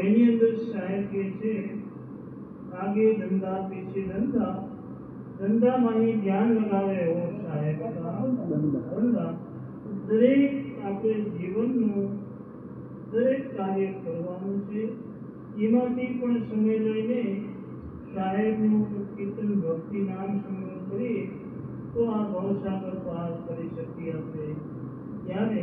એની અંદર સાહેબ કે છે, આગે ધંધા, પીછે ધંધા. ધંધામાં અહીં ધ્યાન લગાવે એવો સાહેબ ધંધા દરેક આપણે જીવનનું દરેક કાર્ય કરવાનું છે. એમાંથી પણ સમય લઈને સાહેબનું કીર્તન ભક્તિ નામ સંગ્રહ કરીએ તો આ ભવસાગર પાર કરી શકીએ આપણે. ત્યારે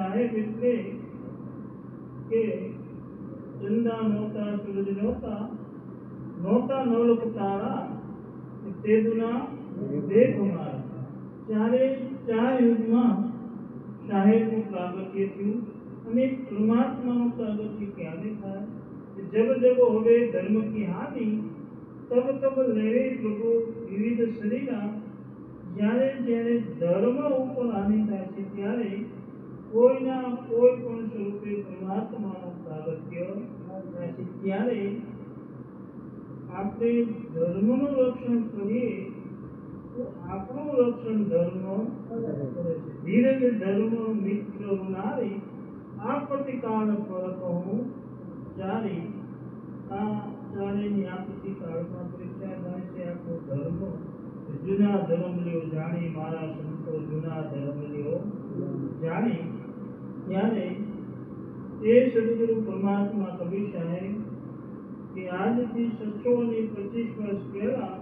સાહેબ એટલે કે ચંદા નહોતા, સૂરજ નહોતા નહોતા નવલોક તારા, તે દુના દેખ મારા. ચારે ચાર યુગમાં સાહેબનું પ્રાગટ્ય થયું અને પરમાત્માનું પ્રાગટ્ય ક્યારે થાય? જબ જબ હવે ધર્મ કી હાનિ, તબ તબ લેવે પ્રભુ વિવિધ શરીરા, જ્યારે જ્યારે ધર્મ ઉપર હાનિ થાય છે, ત્યારે કોઈના કોઈ પણ સ્વરૂપે પરમાત્માનું પ્રાગટ્ય નથી. ત્યારે આપણે ધર્મનું રક્ષણ કરીએ તો આપણું રક્ષણ ધર્મ કરે છે. ધર્મ મિત્ર નારી આ કાળ ફરક હું ચારી આ ચારેની આ પ્રતિકાળમાં પરીક્ષા થાય છે આપણો ધર્મ જૂના ધર્મ લ્યો જાણી મારા સંતો જૂના ધર્મ લ્યો જાણી ત્યારે એ સદગુરુ પરમાત્મા કવિ સાહેબ કે આજથી સત્સો અને પચીસ વર્ષ પહેલા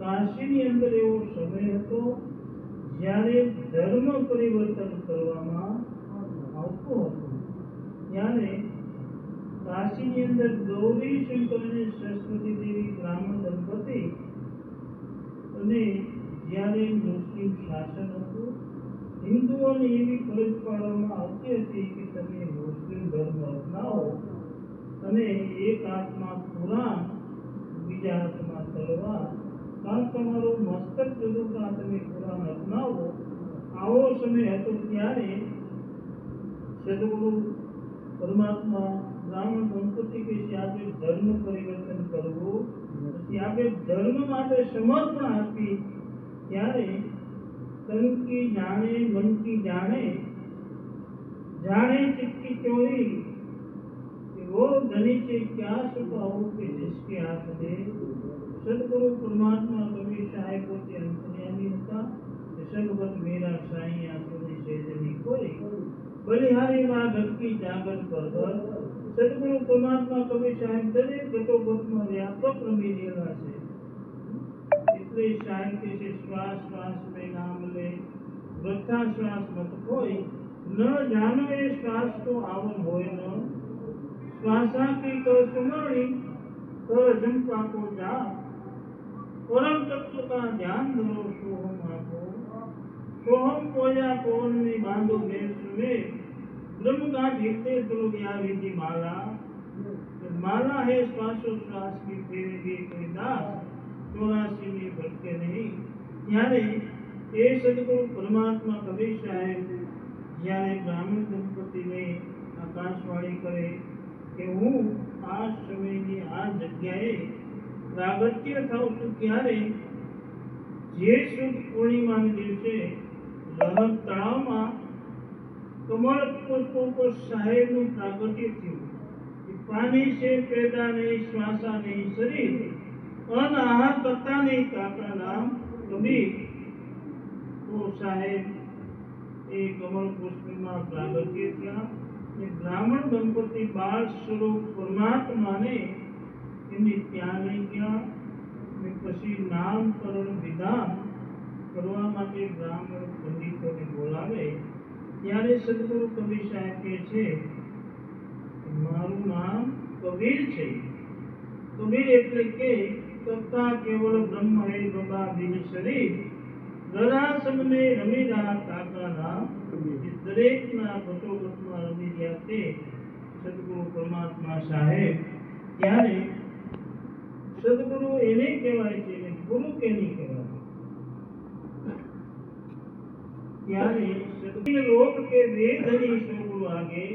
કાશીની અંદર એવો સમય હતો જ્યારે ધર્મ પરિવર્તન કરવામાં આવતો હતો. ત્યારે કાશીની અંદર ગૌરી શંકર અને સરસ્વતી દેવી બ્રાહ્મણ દંપતી અને જ્યારે મુસ્લિમ શાસન હતું હિન્દુઓને એવી ફરજ પાડવામાં આવતી હતી કે તમે મુસ્લિમ ધર્મ અપનાવો અને એક હાથમાં કુરાન બીજા હાથમાં તલવાર. કારણ તમારું મસ્તક જગતમાં તમે કુરાન અપનાવો. આવો સમય હતો ત્યારે સદગુરુ પરમાત્મા બ્રાહ્મણ ગણપતિ કે છે ધર્મ પરિવર્તન કરવું, પછી આપણે ધર્મ માટે સમર્પણ આપી, ત્યારે तन की जाने, मन की जाने जाने चित की चोरी, कि वो धनी से क्या छुपाओ कि जिसके हाथ में सदगुरु, परमात्मा कभी शाय को अंत नहीं होता सगवत मेरा साई आँसू से जनी कोई। बलिहारी माँ भक्ति की जागत पर सदगुरु, परमात्मा कभी साहेब दरेक घटोगत में व्यापक रमी देवा से चित्त शांति से श्वास श्वास में नाम ले। वृथा श्वास मत हो न जानवे श्वास को आवन हो न। श्वासा की तो सुमरणी तो जनता को जा। परम तत्व का ध्यान धरो सोहम आपो सोहम कोया कौन ने बांधो मैं। सुने ब्रह्म का जीते तो दुर्ग या विधि माला। माला है श्वासोश्वास की तेरे दास। ચોરાસીની ભટકે નહીં. ત્યારે એ સદગુરુ પરમાત્મા કબીર સાહેબ જ્યારે બ્રાહ્મણ દંપતીને આકાશવાણી કરે કે હું આ સમયની આ જગ્યાએ પ્રાગત્ય થાઉં છું, ત્યારે જે સુદ પૂર્ણિમાના દિવસે લહર તળાવમાં કમળ પુષ્પો પર સાહેબનું પ્રાગટ્ય થયું. પાણી છે, પેદા નહીં, શ્વાસા નહીં, શરીર નહીં शरीर अन आहार करता नहीं काका नाम कबीर तो साहेब એ કમળ પુષ્પમાં પ્રાગટ્ય થયા એ બ્રાહ્મણ દંપતી બાળ સ્વરૂપ પરમાત્માને એમની ત્યાં લઈ ગયા અને પછી નામકરણ વિધાન કરવા માટે બ્રાહ્મણ પંડિતોને બોલાવે ત્યારે સદગુરુ કબીર સાહેબ કહે છે કે મારું નામ કબીર છે કબીર એટલે કે સત્તા કેવળ બ્રહ્મ હે બિન શરીર. ગરાસમ ને રમી રહ્યા કાકાના દરેકના ઘટોઘટમાં રમી રહ્યા તે સદગુરુ પરમાત્મા સાહેબ ત્યારે સદગુરુ એને કહેવાય છે ને ગુરુ કેને કહેવાય? ત્યારે સદગુરુ લોક કે વેદની સદગુરુ આગે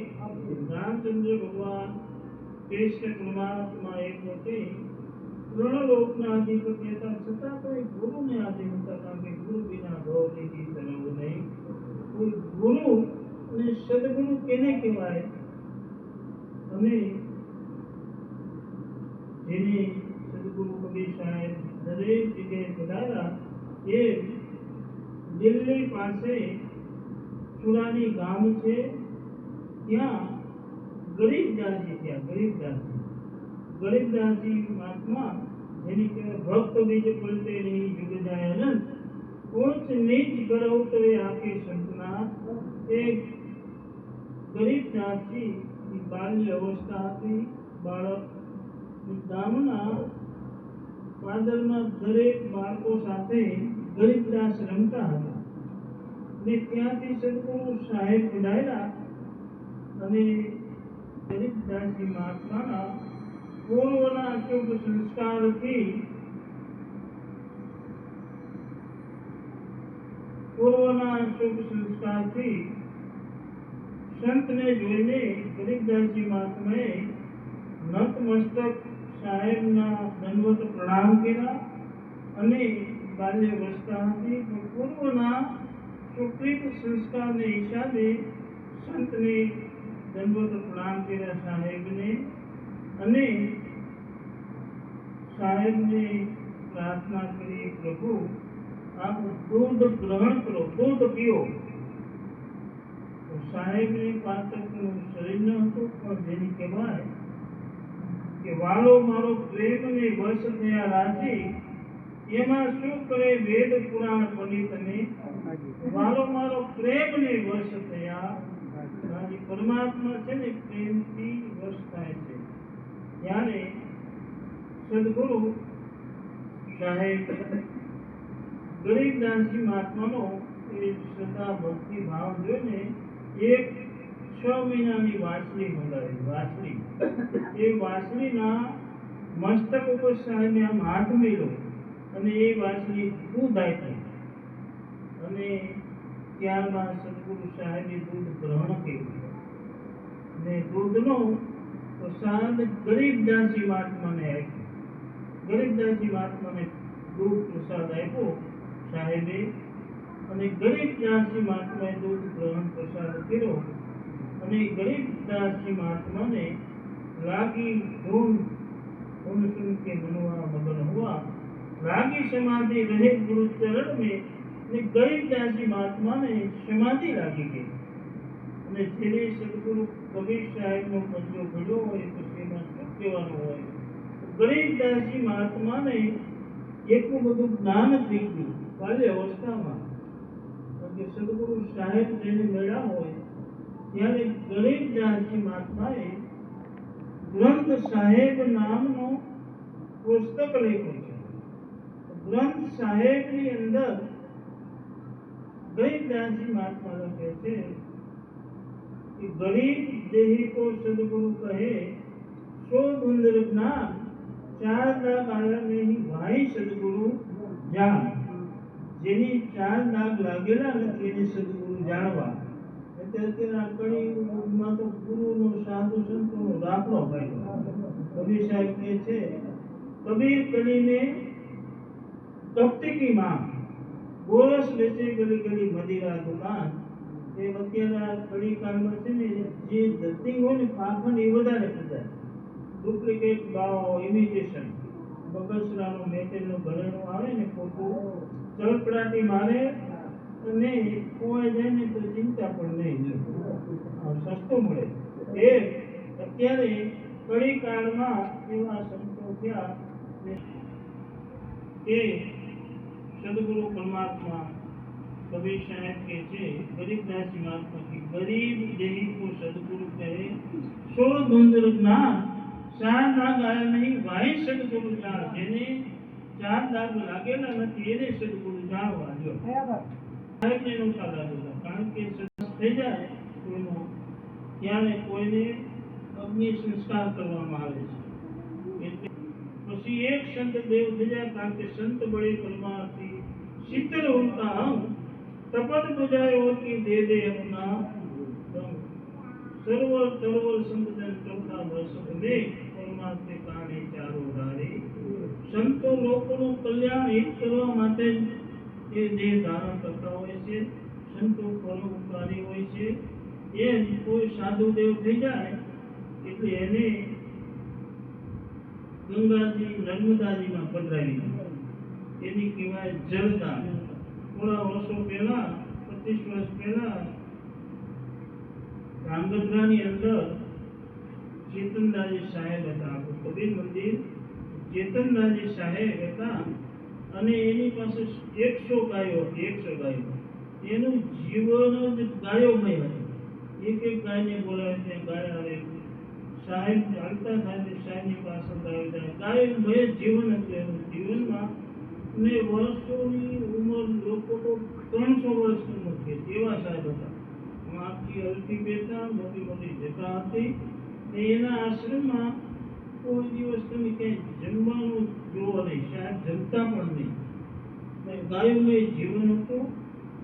રામચંદ્ર ભગવાન કૃષ્ણ પરમાત્મા એ પોતે જેને સદગુરુ કબીર સાહેબ દરેક જગ્યાએ પધાર્યા એ દિલ્હી પાસે ચુરાની ગામ છે ત્યાં ગરીબદાસજી ત્યાં ગરીબદાસજી ગરીબદાસજી મહાત્મા જેની ભક્ત બીજ પલટે નહીં યુગ જાય અનંત કોચ નીચ કરવ તો આપે સંતના એ ગરીબદાસજી ની બાલ્ય અવસ્થા હતી બાળક ગામના પાદરમાં દરેક બાળકો સાથે ગરીબદાસ રમતા હતા. ને ત્યાંથી સદગુરુ સાહેબ વિદાયેલા અને ગરીબદાસજી મહાત્માના પૂર્વના શુભ સંસ્કારથી પૂર્વના શુભ સંસ્કારથી સંતને જોઈને ગરીબદાસજી મહાત્માએ નતમસ્તક સાહેબના દંડવત પ્રણામ કર્યા અને બાલ્ય અવસ્થા હતી તો પૂર્વના સુકૃત સંસ્કારને હિસાબે સંતને દંડવત પ્રણામ કર્યા સાહેબને અને સાહેબને પ્રાર્થના કરી, પ્રભુ, આપ દૂધ ગ્રહણ કરો દૂધ પીઓ. સાહેબને પાતકનું શરીર ન હતું, પણ જેની કહેવાય કે વાલો મારો પ્રેમને વશ થયા રાજી એમાં શું કરે વેદ પુરાણ પંડિતને વાલો મારો પ્રેમ ને વશ થયા રાજી પરમાત્મા છે ને પ્રેમથી વશ થાય છે. ત્યારે સદગુરુ સાહેબ ગરીબદાસજી મહાત્માનો એ શ્રદ્ધા ભક્તિ ભાવ જોઈને એક છ મહિનાની વાંસળી મંગાવી. વાંસળી એ વાંસળીના મસ્તક ઉપર સાહેબને આમ હાથ મેળો અને એ વાંસળી દૂધ આપી અને ત્યારબાદ સદગુરુ સાહેબે દૂધ ગ્રહણ કર્યું. અને દૂધનો ગરીબ ગરીબદાસી વાત મને આપી ગરીબદાસી વાત મને દૂધ પ્રસાદ આપ્યો. સાહેબે અને ગરીબદાસી મહાત્માએ દૂધ ગ્રહણ પ્રસાદ કર્યો અને ગરીબદાસી મહાત્માને રાગી ધૂન ધૂન સુન કે મનવા મગન હુઆ રાગી સમાધિ રહે ગુરુ ચરણ મેં ગરીબ ગરીબદાસી મહાત્માને સમાધિ લાગી ગઈ. અને જેને સદગુરુ કબીર સાહેબનો પંજો ઘડ્યો હોય તો એમાં શું કહેવાનું હોય. ગરીબદાસજી મહાત્માને એટલું બધું જ્ઞાન થઈ ગયું બાલ્ય અવસ્થામાં. કે સદગુરુ સાહેબ જેને મળ્યા હોય, ત્યારે ગરીબદાસજી મહાત્માએ ગ્રંથ સાહેબ નામનો પુસ્તક લખ્યું છે. ગ્રંથ સાહેબની અંદર ગરીબદાસજી મહાત્મા લખે છે કે ગરીબ દેહી કો સદગુરુ કહે સો ધુંદર જ્ઞાન ચાર દાગ આયા નહીં ભાઈ સદગુરુ જાણ જેની ચાર દાગ લાગેલા નથી એને સદગુરુ જાણવા એટલે અત્યારે આ કળીયુગમાં તો ગુરુનો સાધુ સંતોનો દાખલો ભાઈ કબીર સાહેબ કહે છે, કબીર કલીને કપટી કી માં ગોરસ વેચે ગલી ગલી મદિરા દુકાન એ અત્યારના કડી કાળમાં છે ને, જે ધરતી હોય ને પાખંડ એ વધારે પ્રચાર ડુપ્લિકેટ ભાવ ઇમિટેશન બગસરાનું મેટેલનું ઘરેણું આવે ને ખોટું ચળપડાટી મારે અને ખોવાઈ જાય ને, તો ચિંતા પણ નહીં. સસ્તું મળે. એ અત્યારે કડી કાળમાં એવા સંતો થયા કે સદગુરુ પરમાત્મા કબીર સાહેબ કે છે ગરીબદાસજી મહાત્મા કે ગરીબ દેહી કો સદગુરુ કહે સો ધુંધર જ્ઞાન ચાર દાગ આયા નહીં વાહી સદગુરુ જાણ જેને ચાર દાગ લાગેલા નથી એને સદગુરુ જાણવા જો સાહેબને નહોતા લાગેલા કારણ કે સદા થઈ જાય કોઈનો ત્યારે કોઈને અગ્નિ સંસ્કાર કરવામાં આવે છે એટલે પછી એક સંત દેવ થયા કારણ કે સંત બળે પરમાર્થી શીતળ ઉનકા હમ તપત બુજાયો કી દે દે એમના સર્વ સર્વ સંતજન સંત જન ચોખા વસત મે પરમાર્થે કાણે ચારો ધારે. સંતો લોકોનું કલ્યાણ હિત કરવા માટે એ દેહ ધારણ કરતા હોય છે, સંતો પરોપકારી હોય છે, એ કોઈ સાધુ દેવ થઈ જાય એટલે એને ગંગાજી નર્મદાજીમાં પધરાવી. એની કહેવાય જળદાન થોડા વર્ષો પહેલા, પચીસ વર્ષ પહેલા ધ્રાંગધ્રાની અંદર ચેતનદાજી સાહેબ હતા કબીર મંદિર ચેતનદાજી સાહેબ હતા અને એની પાસે એકસો ગાયો એકસો ગાયો. એનું જીવન જ ગાયોમય હતું. એક એક ગાયને બોલાવે ત્યાં ગાય આવે સાહેબ ચાલતા થાય સાહેબની પાસે ગાયો જાય. ગાયમય જીવન હતું. એનું જીવનમાં ને વર્ષોની ઉંમર લોકો તો ત્રણસો વર્ષની ઉંમર એવા સાહેબ હતા. આખી હલકી બેઠા મોટી મોટી જટા હતી ને એના આશ્રમમાં કોઈ દિવસ તમે ક્યાંય જમવાનું જોવો નહીં સાહેબ જમતા પણ નહીં. ને જીવન હતું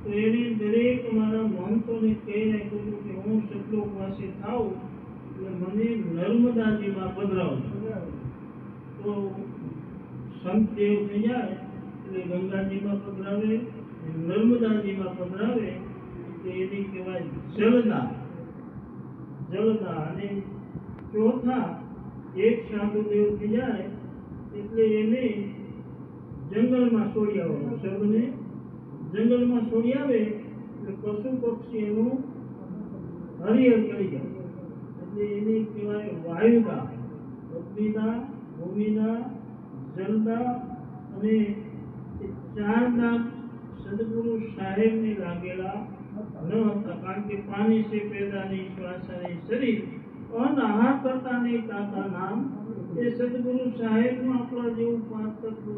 તો એને દરેક મારા મહંતોને કહી નાખ્યું હતું કે હું સતલોકવાસી થાઉં એટલે મને નર્મદાજીમાં પધરાવજો. તો સંત દેવ થઈ જાય એટલે ગંગાજીમાં પધરાવે નર્મદાજીમાં પધરાવે એની કહેવાય જલદા. જલદા અને ચોથા, એક સાધુદેવ થઈ જાય, એટલે એને જંગલમાં છોડી આવવાનું. સર્વને જંગલમાં છોડી આવે, એટલે પશુ પક્ષી એનું હરિહર કરી જાય એટલે એને કહેવાય વાયુદા. અગ્નિદા ભૂમિદા, જલદા અને એ ચાર નામ સદગુરુ સાહેબને લાગેલા ન હતા કારણ કે પાણી છે પેદા નહીં શ્વાસ નહીં શરીર પણ આહાર કરતા નહીં તાતા નામ, એ સદગુરુ સાહેબનું આપણા જેવું તત્વ